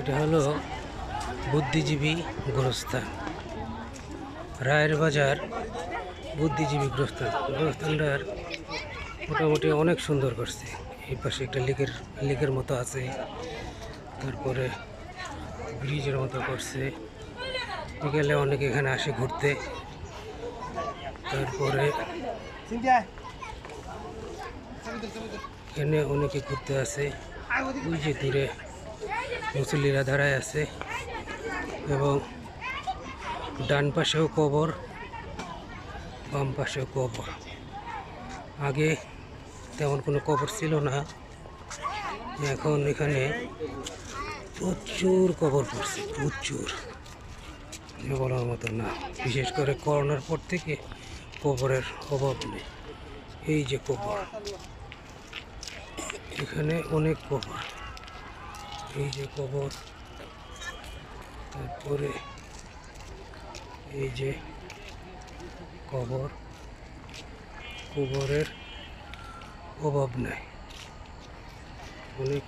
এটা হলো বুদ্ধিজীবী গোরস্থান। রায়ের বাজার বুদ্ধিজীবী গোরস্থান। গোরস্থানটার মোটামুটি অনেক সুন্দর করছে। এই পাশে একটা লেকের লেকের মতো আছে। তারপরে ব্রিজের মতো করছে। বিকেলে অনেকে এখানে আসে ঘুরতে। তারপরে এখানে অনেকে ঘুরতে আসে। ওই যে দূরে মুসল্লিরা দাঁড়ায় আছে এবং ডান পাশেও কবর, বাম পাশেও কবর। আগে তেমন কোনো কবর ছিল না, এখন এখানে প্রচুর কবর পড়ছে, প্রচুর। বলার মতো না, বিশেষ করে করোনার পর থেকে কবরের অভাব নেই। এই যে কবর, এখানে অনেক কবর। এই যে কবর তারপরে এই যে কবর কবরের অভাব নাই। অনেক